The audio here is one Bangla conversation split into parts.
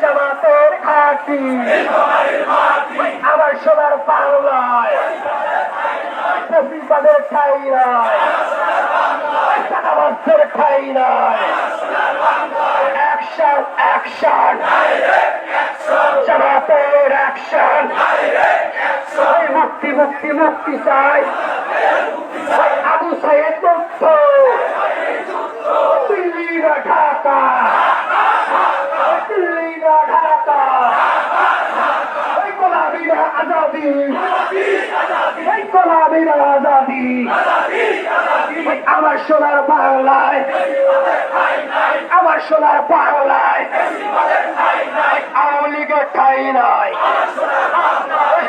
জামাতের ঘাটি আমার সোনার বাংলায় প্রতিবাদের ঠাই নয় সাদাবাসের ঠাই নয় অ্যাকশন অ্যাকশন জামাতের অ্যাকশন মুক্তি মুক্তি মুক্তি চাই আবু সাহেব মুক্ত ঢাকা আজাদি। আমার সোনার বাংলায় আমার সোনার বাংলায় আওয়ামী লীগের ঠাই নয়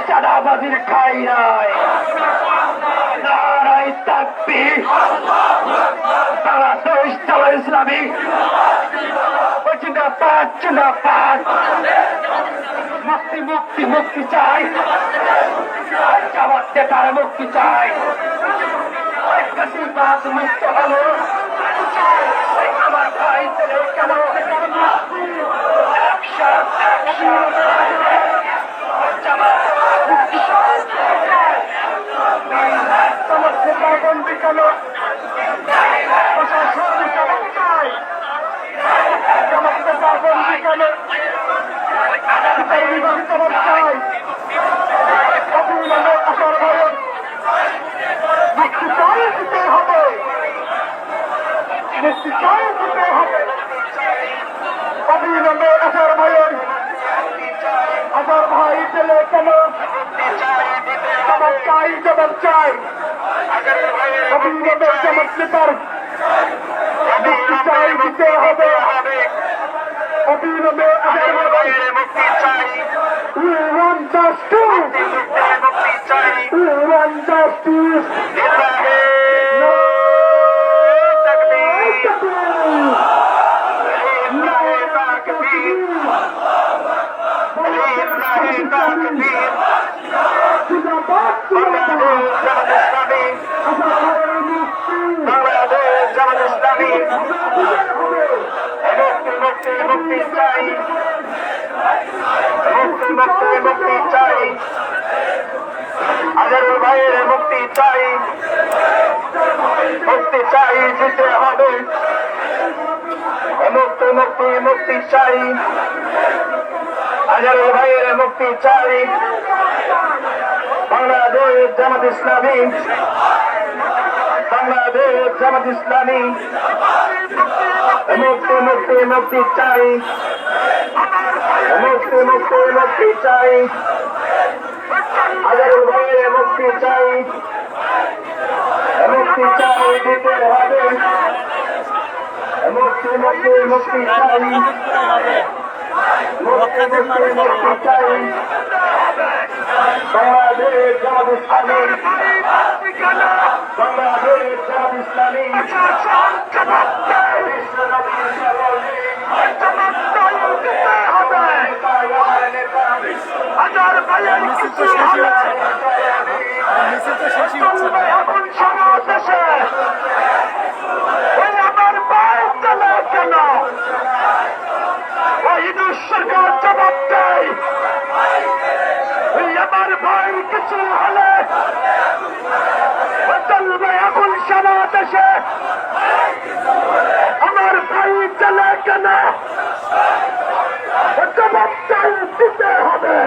চাঁদাবাজির ঠাই নয় নারাই তাকবি বাংলাদেশ জামাত ইসলামী জিন্দাবাদ জিন্দাবাদ মুক্তি মুক্তি মুক্তি চাই। জামাত তার মুক্তি চাই। বাদ মুক্ত হলো। আমার ভাই ছেলে কেন অ্যাকশন অ্যাকশন জামাত মুক্তি চাই জামাত নেতা বন্দি কেন প্রশাসন কেন চাই জামাত নেতা বন্দি কেন বিচার বিভাগ কেন চাই অবিলম্বে আসার ভয়ে মুক্তি চাই দিতে হবে মুক্তি চাই জবাব চাই চাই দিতে হবে! ইসলাহে তাকবীর ইসলাহে তাকবীর ইসলাহে তাকবীর বাংলাদেশ জামাত ইসলামী বাংলাদেশ জামাত ইসলামী মুক্তি চাই। মুক্তি মুক্তি মুক্তি চাই। আজহারুল ভাইয়ের মুক্তি চাই। মুক্তি চাই দিতে হবে মুক্তি মুক্তি মুক্তি চাই আজহারুল ভাইয়ের মুক্তি চাই বাংলাদেশ জামাত ইসলামী। বাংলাদেশ জামাত ইসলামী। মুক্তি মুক্তি মুক্তি চাই। মুক্তি মুক্তি মুক্তি চাই। হাজারো ভাইয়ের মুক্তি চাই। মুক্তি চাই, দিতে হবে। মুক্তি মুক্তি মুক্তি মুক্তি মুক্তি মুক্তি চাই। বাংলাদেশ জামাত ইসলামী। বাংলাদেশ জামাত ইসলামী হাজার ভাইয়ের কিছু হবে এখন সমাবেশে ওই আমার ভাই চলে কেন ওই হিন্দু সরকার জবাব দেয় আমার ভাই কিছু হলে চলবে এখন সমাবেশে আমার ভাই চলে কেন? ও জবাব চাই, দিতে হবে।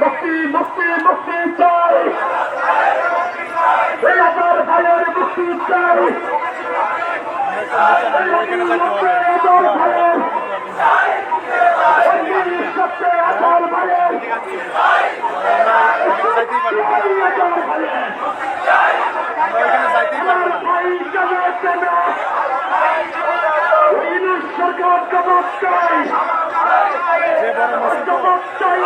মুক্তি মুক্তি মুক্তি চাই। এই আমার ভাইয়ের মুক্তি চাই। আমার ভাইয়ের এই সরকার জবাব চাই জবাব চাই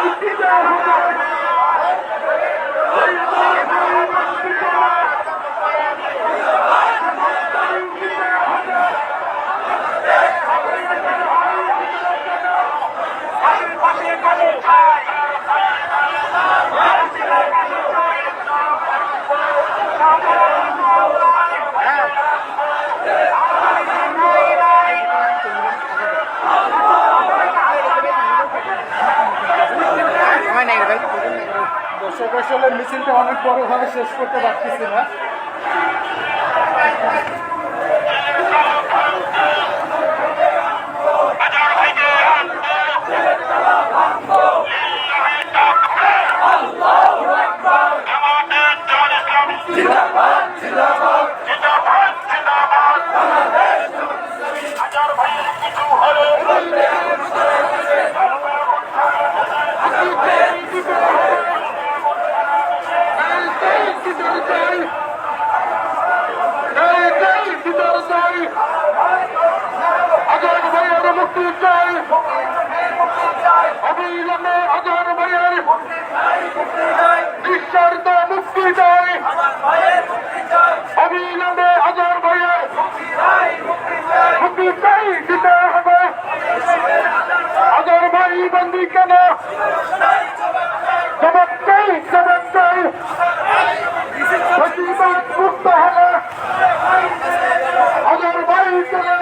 দর্শক আসলে মিছিলটা অনেক বড়ভাবে শেষ করতে পারতেছি না। বিশ্বার্থ মুক্তি চাই অবিলম্বে আজহার ভাইয়ের মুক্তি চাই দিতে হবে। আজহার ভাই বন্দি কেন? জবাব চাই জবাব চাই প্রতিবাদ মুক্ত হবে। আজহার ভাই চলে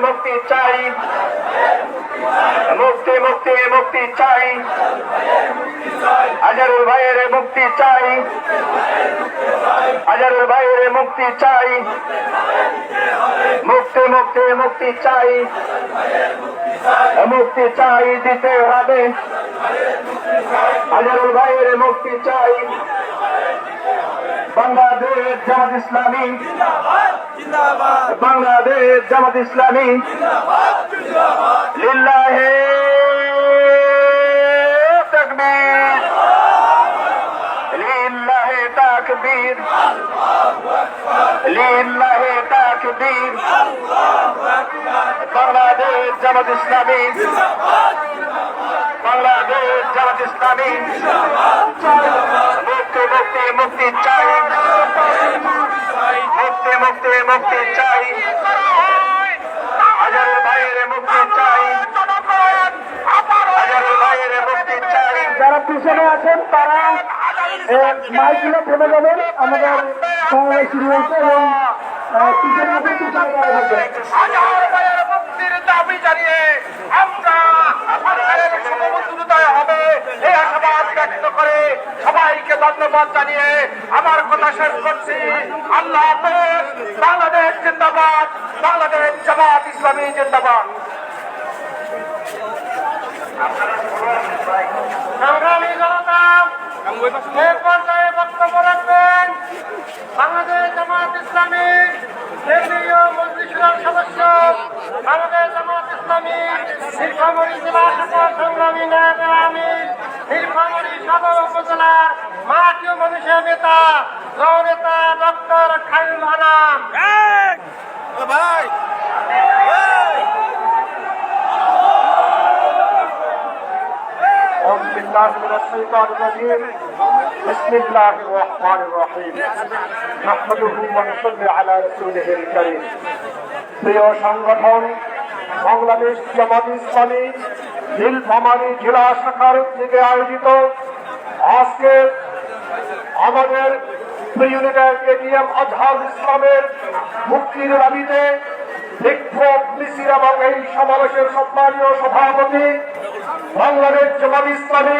মুক্তি চাই। মুক্তি মুক্তি মুক্তি চাই। হাজারুল ভাইয়ের মুক্তি চাই। হাজারুল ভাইয়ের মুক্তি চাই। মুক্তি মুক্তি মুক্তি চাই। মুক্তি চাই, দিতে হবে। হাজারুল ভাইয়ের মুক্তি চাই। বাংলাদেশ জামাত ইসলামী। বাংলাদেশ জামাত ইসলামী। লিল্লাহে তাকবীর। লিল্লাহে তাকবীর। লিল্লাহে তাকবীর। বাংলাদেশ জামাত ইসলামী। বাংলাদেশ জামাত ইসলামী। মুক্তি মুক্তি চাই। মুক্তি মুক্তি মুক্তি চাই। হাজারের ভাইয়ের মুক্তি চাই। হাজারের ভাইয়ের মুক্তি চাই। যারা পিছনে আছেন তারা মাইকগুলো থেমে যাবেন। আমাদের সমাবেশ শুরু হয়েছে এবং পিছনে হাজার ভাইয়ের মুক্তির দাবি জানিয়ে আমরা সরকারের সমমন্ত্রতায় হবে। এই আশাবাদ ব্যক্ত করে সবাইকে ধন্যবাদ জানিয়ে আমার কথা শেষ করছি। আল্লাহ বাংলাদেশ জিন্দাবাদ, বাংলাদেশ জামাত ইসলামী জিন্দাবাদ। বক্তব্য রাখবেন বাংলাদেশ জামাত ইসলামী। কেন্দ্রীয় মন্ত্রিসভার সদস্য বাংলাদেশ জামাত ইসলামী নীলফামারী জেলা শাখার সংগ্রামী নায়ক আমির নীলফামারী সদর উপজেলার মাটি ও মানুষের নেতা জননেতা ডক্টর খায়ুল আনাম أعوذ بالله من الشيطان الرجيم بسم الله الرحمن الرحيم نحمده ونصلي على رسوله الكريم প্রিয় সংগঠন বাংলাদেশ জামাত ইসলামী নীলফামারী জেলা শাখার উদ্যোগে আয়োজিত আজকে আমাদের ইউনিটের এডিএম আজহার ইসলামের মুক্তির দাবিতে বিক্ষোভ মিছিল এবং এই সমাবেশের সম্মানীয় সভাপতি বাংলাদেশ জামাত ইসলামী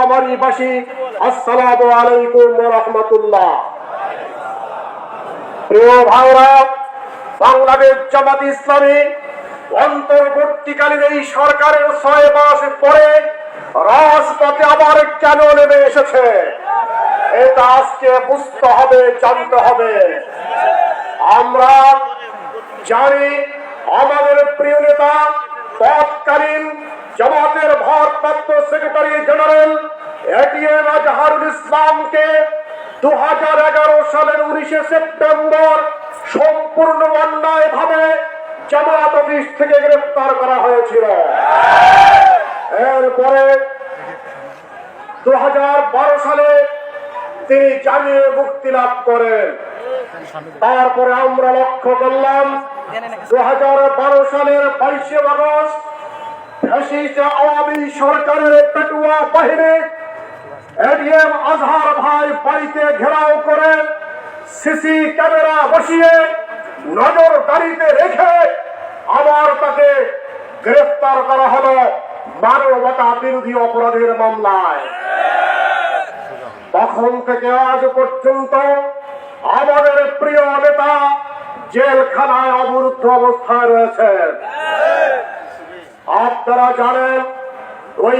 সুপ্রিয় নীলফামারীবাসী আসসালামু আলাইকুম রহমতুল্লাহ। প্রিয় ভাইরা, বাংলাদেশ জামাত ইসলামী অন্তর্বর্তীকালীন এই সরকারের ছয় মাস পরে রাজপথে আবার কেন নেমে এসেছে? এটা আজকে বুঝতে হবে, জানতে হবে। আমরা জানি আমাদের প্রিয় নেতা তৎকালীন জামাতের ভারপ্রাপ্ত সেক্রেটারি জেনারেল এটিএম আজহারুল ইসলামকে দু হাজার এগারো সালের উনিশে সেপ্টেম্বর সম্পূর্ণ অন্যায় ভাবে জামাত অফিস থেকে গ্রেফতার করা হয়েছিল। এরপরে দু হাজার বারো সালে তিনি জামিয়ে মুক্তি লাভ করেন। তারপরে আমরা লক্ষ্য করলাম দু হাজার বারো সালের বাইশে আগস্ট আওয়ামী সরকারের পেটুয়া বাহিনী, এডিএম আজহার ভাই বাড়িতে ঘেরাও করে সিসি ক্যামেরা বসিয়ে নজরদারিতে রেখে আবার তাকে গ্রেফতার করা হলো মানবতা বিরোধী অপরাধের মামলায়। তখন থেকে আজ পর্যন্ত আমাদের প্রিয় নেতা জেলখানায় অবরুদ্ধ অবস্থায় রয়েছেন। আপনারা জানেন ওই